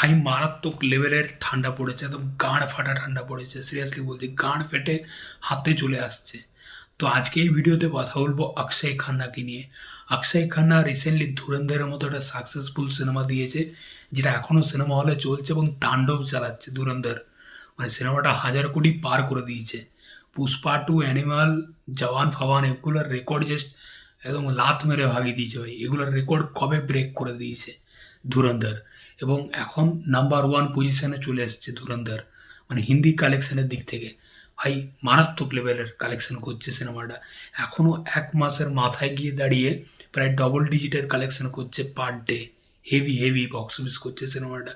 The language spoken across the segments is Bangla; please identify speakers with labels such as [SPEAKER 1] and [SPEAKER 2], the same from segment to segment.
[SPEAKER 1] ভাই মারাত্মক লেভেলের ঠান্ডা পড়েছে একদম গাঁড় ফাটা ঠান্ডা পড়েছে সিরিয়াসলি বলছি গাঁড় ফেটে হাতে চলে আসছে তো আজকে এই ভিডিওতে কথা বলব অক্ষয় খান্নাকে নিয়ে অক্ষয় খান্না রিসেন্টলি ধুরন্ধরের মতো একটা সাকসেসফুল সিনেমা দিয়েছে যেটা এখনও সিনেমা হলে চলছে এবং তাণ্ডব চালাচ্ছে ধুরন্ধর মানে সিনেমাটা হাজার কোটি পার করে দিয়েছে পুষ্পা টু অ্যানিমাল জওয়ান ফাওয়ান এগুলোর রেকর্ড জাস্ট একদম লাত মেরে ভাগিয়ে দিয়েছে ভাই। এগুলোর রেকর্ড কবে ব্রেক করে দিয়েছে ধুরন্ধর? এবং এখন নাম্বার ওয়ান পজিশনে চলে এসেছে ধুরন্ধর মানে হিন্দি কালেকশনের দিক থেকে। ভাই, মারাত্মক লেভেলের কালেকশন করছে সিনেমাটা এখনও এক মাসের মাথায় গিয়ে দাঁড়িয়ে প্রায় ডবল ডিজিটের কালেকশন করছে per day heavy heavy box office করছে সিনেমাটা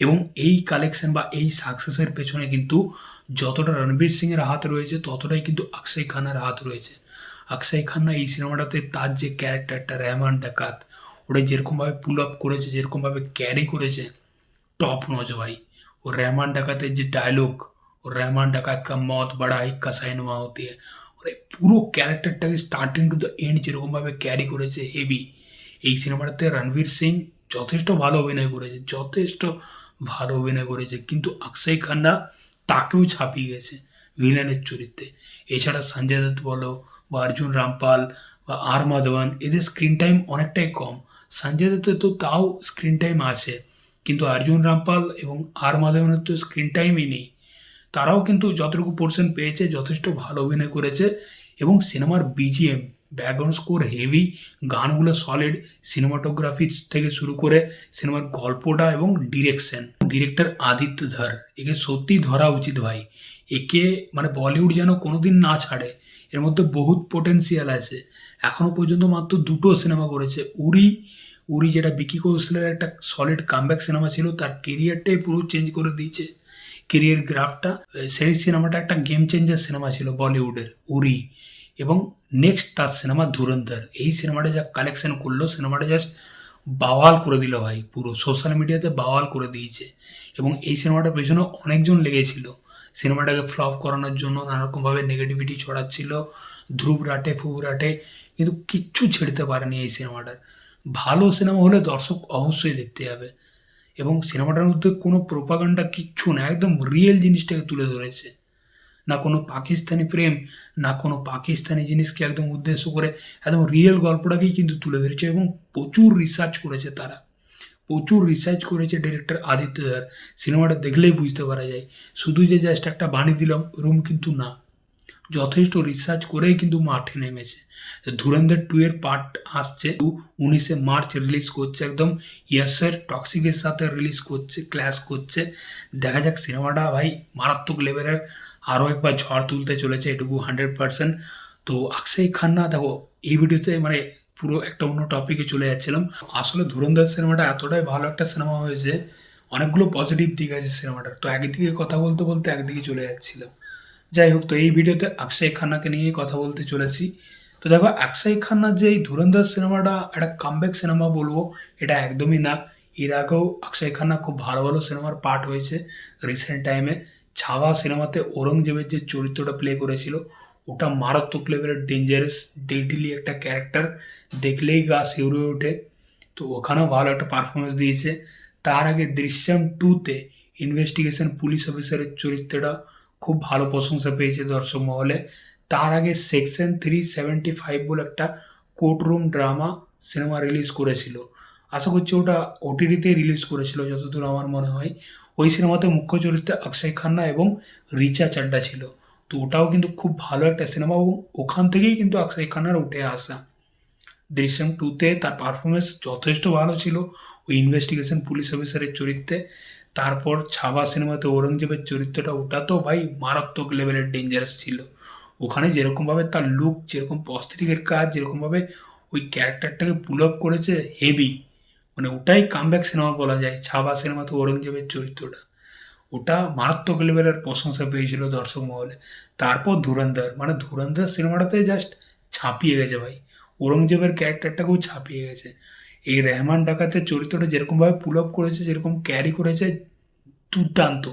[SPEAKER 1] এবং এই কালেকশন বা এই সাকসেসের পেছনে কিন্তু যতটা রণবীর সিংয়ের হাত রয়েছে, ততটাই কিন্তু অক্ষয় খানের হাত রয়েছে। অক্ষয় খান্না এই সিনেমাটাতে তার যে ক্যারেক্টারটা রেহমান ডাকাত ওটা যেরকমভাবে পুল আপ করেছে যেরকমভাবে ক্যারি করেছে টপ নজ ভাই। ও রেহমান ডাকাতের যে ডায়লগ ও রেহমান ডাকাত কা মত বড়া হিক্কা সাইনমা হতে ওর এই পুরো ক্যারেক্টারটাকে স্টার্টিং টু দ্য এন্ড যেরকমভাবে ক্যারি করেছে হেভি এই সিনেমাটাতে রণবীর সিং যথেষ্ট ভালো অভিনয় করেছে, যথেষ্ট ভালো অভিনয় করেছে। কিন্তু অক্ষয় খান্না তাকেও ছাপিয়ে গেছে ভিলেনের চরিত্রে। এছাড়া সঞ্জয় দত্ত বলো বা অর্জুন, রামপাল বা আর মাধবন, এদের স্ক্রিন টাইম অনেকটাই কম। সঞ্জয় দত্তের তো তাও স্ক্রিন টাইম আছে, কিন্তু অর্জুন, রামপাল এবং আর মাধবনের তো স্ক্রিন টাইমই নেই। তারাও কিন্তু যতটুকু পোর্শন পেয়েছে, যথেষ্ট ভালো অভিনয় করেছে এবং সিনেমার বিজিএম ব্যাকগ্রাউন্ড স্কোর হেভি গানগুলো সলিড সিনেমাটোগ্রাফি থেকে শুরু করে সিনেমার গল্পটা এবং ডিরেকশন ডিরেক্টর আদিত্য ধর একে সত্যি ধরা উচিত ভাই। একে মানে বলিউড যেন কোনোদিন না ছাড়ে, এর মধ্যে বহুত পোটেন্সিয়াল আছে। এখনও পর্যন্ত মাত্র দুটো সিনেমা করেছে। উড়ি উড়ি যেটা বিকি কৌশলের একটা সলিড কামব্যাক সিনেমা ছিল, তার কেরিয়ারটাই পুরো চেঞ্জ করে দিয়েছে। কেরিয়ার গ্রাফটা সেই সিনেমাটা একটা গেম চেঞ্জার সিনেমা ছিল বলিউডের উড়ি এবং নেক্সট তার সিনেমা ধুরন্ধর। এই সিনেমাটা যা কালেকশন করল সিনেমাটা জাস্ট বাওয়াল করে দিল ভাই, পুরো সোশ্যাল মিডিয়াতে বাওয়াল করে দিয়েছে। এবং এই সিনেমাটার পেছনে অনেকজন লেগেছিল। সিনেমাটাকে ফ্লপ করানোর জন্য নানারকমভাবে নেগেটিভিটি ছড়াচ্ছিল, ধ্রুব রাটে, ফুব রাটে, কিন্তু কিচ্ছু ছেড়তে পারেনি এই সিনেমাটার ভালো সিনেমা হলে দর্শক অবশ্যই দেখতে যাবে। এবং সিনেমাটার মধ্যে কোনো প্রোপাগান্ডা কিচ্ছু না, একদম রিয়েল জিনিসটাকে তুলে ধরেছে। না কোনো পাকিস্তানি প্রেম, না কোনো পাকিস্তানি জিনিসকে একদম উদ্দেশ্য করে একদম রিয়েল গল্পটাকেই কিন্তু তুলে ধরেছে এবং প্রচুর রিসার্চ করেছে তারা। প্রচুর রিসার্চ করেছে ডিরেক্টর আদিত্য সিনেমাটা দেখলেই বুঝতে পারা যায়। শুধু যে জাস্ট একটা বানিয়ে দিলাম রুম কিন্তু না। যথেষ্ট রিসার্চ করেই কিন্তু মাঠে নেমেছে। ধুরন্ধর টু এর পার্ট আসছে, উনিশে মার্চ রিলিজ করছে একদম। ইয়াসের টক্সিকের সাথে রিলিজ করছে ক্ল্যাশ করছে। দেখা যাক সিনেমাটা ভাই মারাত্মক লেভেলের আরও একবার ঝড় তুলতে চলেছে, এটুকু হান্ড্রেড পার্সেন্ট তো অক্ষয় খান্না দেখো, এই ভিডিওতে মানে পুরো একটা অন্য টপিকে চলে যাচ্ছিলাম। আসলে ধুরন্ধর সিনেমাটা এতটাই ভালো একটা সিনেমা হয়েছে, অনেকগুলো পজিটিভ দিক আছে সিনেমাটার তো একদিকে কথা বলতে বলতে একদিকে চলে যাচ্ছিলাম। যাই হোক তো এই ভিডিওতে অক্ষয় খান্নাকে নিয়ে কথা বলতে চলেছি। তো দেখো, অক্ষয় খান্নার যে এই ধুরন্ধর সিনেমাটা, একটা কামব্যাক সিনেমা বলব, এটা একদমই না। এর আগেও অক্ষয় খান্না খুব ভালো ভালো সিনেমার পার্ট হয়েছে রিসেন্ট টাইমে ছাওয়া সিনেমাতে ঔরঙ্গজেবের যে চরিত্রটা প্লে করেছিল, ওটা মারাত্মক লেভেলের ডেঞ্জারাস ডেডলি একটা ক্যারেক্টার দেখলেই গা শিউরে ওঠে। তো ওখানেও ভালো একটা পারফরমেন্স দিয়েছে। তার আগে দৃশ্যম টুতে ইনভেস্টিগেশন পুলিশ অফিসারের চরিত্রটা খুব ভালো প্রশংসা পেয়েছে দর্শক মহলে। তার আগে সেকশন থ্রি সেভেন্টি ফাইভ বলে একটা কোর্টরুম ড্রামা সিনেমা রিলিজ করেছিল। আশা করছি ওটা ওটিটিতে রিলিজ করেছিল, যতদূর আমার মনে হয়। ওই সিনেমাতে মুখ্য চরিত্রে অক্ষয় খান্না এবং রিচা চাড্ডা ছিল। তো ওটাও কিন্তু খুব ভালো একটা সিনেমা এবং ওখান থেকেই কিন্তু অক্ষয় খান্নার উঠে আসা। দৃশ্যম টুতে তার পারফরমেন্স যথেষ্ট ভালো ছিল। ওই ইনভেস্টিগেশন পুলিশ অফিসারের চরিত্রে। তারপর ছাবা সিনেমাতে ঔরঙ্গজেবের চরিত্রটা ওটা তো ভাই মারাত্মক লেভেলের ডেঞ্জারাস ছিল। ওখানে যেরকমভাবে তার লুক যেরকম পস্ত্রিকের কাজ, যেরকমভাবে ওই ক্যারেক্টারটাকে পুল আপ করেছে হেভি মানে ওটাই কামব্যাক সিনেমা বলা যায়, ছাবা সিনেমাতে ঔরঙ্গজেবের চরিত্রটা। ওটা মারাত্মক লেভেলের প্রশংসা পেয়েছিল দর্শক মহলে। তারপর ধুরন্ধর মানে ধুরন্ধর সিনেমাটাতে জাস্ট ছাপিয়ে গেছে ভাই। ঔরঙ্গজেবের ক্যারেক্টারটাকেও ছাপিয়ে গেছে। এই রেহমান ডাকাতের চরিত্রটা যেরকমভাবে পুল আপ করেছে, যেরকম ক্যারি করেছে, দুর্দান্ত।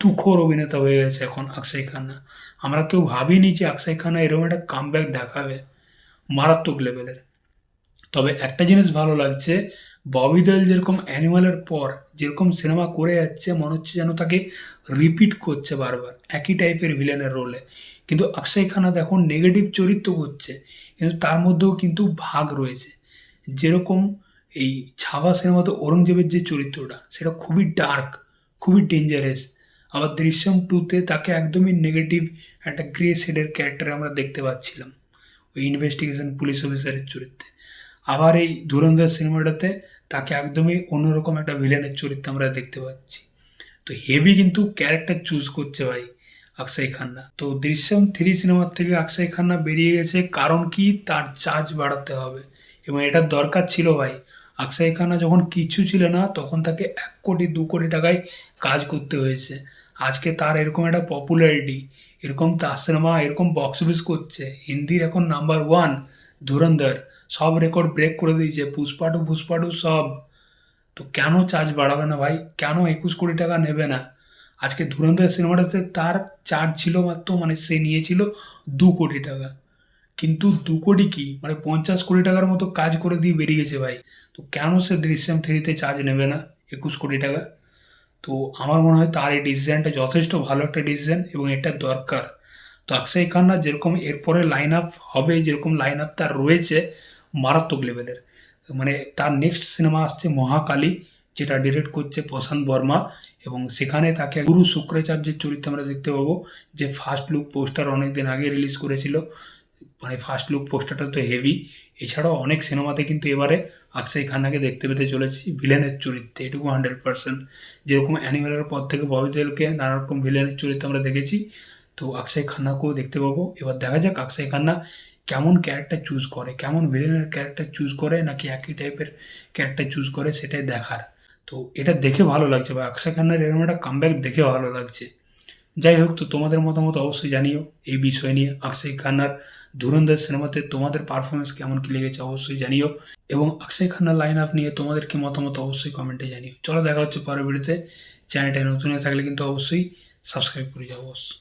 [SPEAKER 1] তুখোর অভিনেতা হয়ে গেছে এখন অক্ষয় খান্না। আমরা কেউ ভাবিনি যে অক্ষয় খান্না এরকম একটা কামব্যাক দেখাবে মারাত্মক লেভেলের তবে একটা জিনিস ভালো লাগছে, ববি দেওল যেরকম অ্যানিমালের পর যেরকম সিনেমা করে যাচ্ছে, মনে হচ্ছে যেন তাকে রিপিট করছে বারবার, একই টাইপের ভিলেনের রোলে কিন্তু অক্ষয় খান্না দেখুন নেগেটিভ চরিত্র করছে, কিন্তু তার মধ্যেও কিন্তু ভাগ রয়েছে। যেরকম এই ছাবা সিনেমাতে ঔরঙ্গজেবের যে চরিত্রটা, সেটা খুবই ডার্ক খুবই ডেঞ্জারাস আবার দৃশ্যম টুতে তাকে একদমই নেগেটিভ একটা গ্রে শেডের ক্যারেক্টার আমরা দেখতে পাচ্ছিলাম, ওই ইনভেস্টিগেশন পুলিশ অফিসারের চরিত্রে। আবার এই ধুরন্ধর সিনেমাটাতে তাকে একদমই অন্যরকম একটা ভিলেনের চরিত্র আমরা দেখতে পাচ্ছি। তো হেভি কিন্তু ক্যারেক্টার চুজ করছে ভাই অক্ষয় খান্না। তো দৃশ্যম থ্রি সিনেমার থেকে অক্ষয় খান্না বেরিয়ে গেছে, কারণ কি? তার চার্জ বাড়াতে হবে। এবং এটার দরকার ছিল ভাই অক্ষয় খান্না যখন কিছু ছিল না, তখন তাকে এক কোটি, দু কোটি টাকায় কাজ করতে হয়েছে। আজকে তার এরকম একটা পপুলারিটি এরকম তার সিনেমা এরকম বক্স অফিস করছে। হিন্দির এখন নাম্বার ওয়ান ধুরন্ধর। সব রেকর্ড ব্রেক করে দিয়েছে পুষ্পাটু ফুসপাটু সব। তো কেন চার্জ বাড়াবে না ভাই? কেন একুশ কোটি টাকা নেবে না? আজকে ধুরন্ধর সিনেমাটাতে তার চার্জ ছিল মাত্র মানে সে নিয়েছিল দু কোটি টাকা। কিন্তু দু কোটি কি? মানে পঞ্চাশ কোটি টাকার মতো কাজ করে দিয়ে বেরিয়ে গেছে ভাই। তো কেন সে দৃশ্যম থ্রিতে চার্জ নেবে না একুশ কোটি টাকা? তো আমার মনে হয় তার এই ডিসিশনটা যথেষ্ট ভালো একটা ডিসিশন এবং এটা দরকার। তো অক্ষয় খান্না যেরকম এরপরে লাইন আপ হবে, যেরকম লাইন আপ তার রয়েছে, মারাত্মক লেভেলের মানে তার নেক্সট সিনেমা আসছে মহাকালী, যেটা ডিরেক্ট করছে প্রশান্ত বর্মা এবং সেখানে তাকে গুরু শুক্রাচার্যের চরিত্রে আমরা দেখতে পাবো, যে ফার্স্ট লুক পোস্টার অনেক দিন আগে রিলিজ করেছিল। মানে ফার্স্ট লুক পোস্টারটা তো হেভি এছাড়াও অনেক সিনেমাতে কিন্তু এবারে অক্ষয় খান্নাকে দেখতে পেতে চলেছি ভিলেনের চরিত্রে, এটুকু হান্ড্রেড পার্সেন্ট যেরকম অ্যানিমেলের পর থেকে ববি নানা রকম ভিলেনের চরিত্র আমরা দেখেছি। তো অক্ষয় খান্নাকেও দেখতে পাবো। এবার দেখা যাক অক্ষয় খান্না কেমন ক্যারেক্টার চুজ করে, কেমন ভিলেনের ক্যারেক্টার চুজ করে, নাকি একই টাইপের ক্যারেক্টার চুজ করে, সেটাই দেখার। তো এটা দেখে ভালো লাগছে বা অক্ষয় খান্নার এরকম একটা কামব্যাক দেখে ভালো লাগছে। যাই হোক, তো তোমাদের মতামত অবশ্যই জানিও। এই বিষয় নিয়ে অক্ষয় খান্নার ধুরন্ধর সিনেমাতে তোমাদের পারফরমেন্স কেমন কি লেগেছে অবশ্যই জানিও এবং অক্ষয় খান্নার লাইন আপ নিয়ে তোমাদের কি মতামত অবশ্যই কমেন্টে জানিও। চলো, দেখা হচ্ছে পরের ভিডিওতে চ্যানেলটা নতুন হয়ে থাকলে কিন্তু অবশ্যই সাবস্ক্রাইব করে যাও অবশ্যই